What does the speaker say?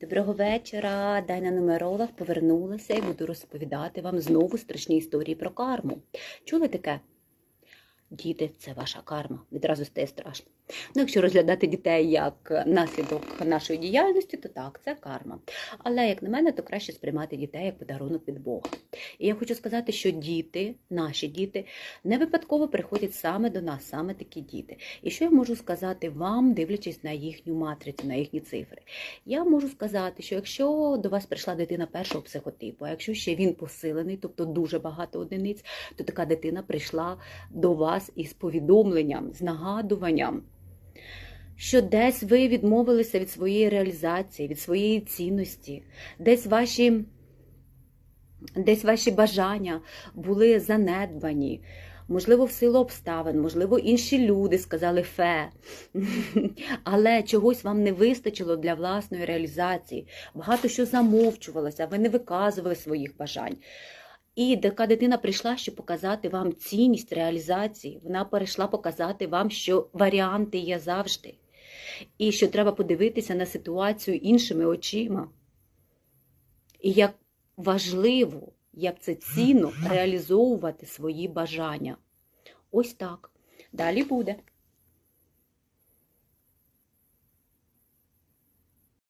Доброго вечора. Дайна нумеролог повернулася і буду розповідати вам знову страшні історії про карму. Чули таке? Діти це ваша карма. Відразу стає страшно. Ну, якщо розглядати дітей як наслідок нашої діяльності, то так, це карма. Але, як на мене, то краще сприймати дітей як подарунок від Бога. І я хочу сказати, що діти, наші діти, не випадково приходять саме до нас, саме такі діти. І що я можу сказати вам, дивлячись на їхню матрицю, на їхні цифри? Я можу сказати, що якщо до вас прийшла дитина першого психотипу, а якщо ще він посилений, тобто дуже багато одиниць, то така дитина прийшла до вас із повідомленням, з нагадуванням. Що десь ви відмовилися від своєї реалізації, від своєї цінності, десь ваші, десь ваші бажання були занедбані, можливо, в силу обставин, можливо, інші люди сказали фе, але чогось вам не вистачило для власної реалізації. Багато що замовчувалося, ви не виказували своїх бажань. І така дитина прийшла, щоб показати вам цінність реалізації. Вона перейшла показати вам, що варіанти є завжди. І що треба подивитися на ситуацію іншими очима. І як важливо, як це цінно реалізовувати свої бажання. Ось так. Далі буде.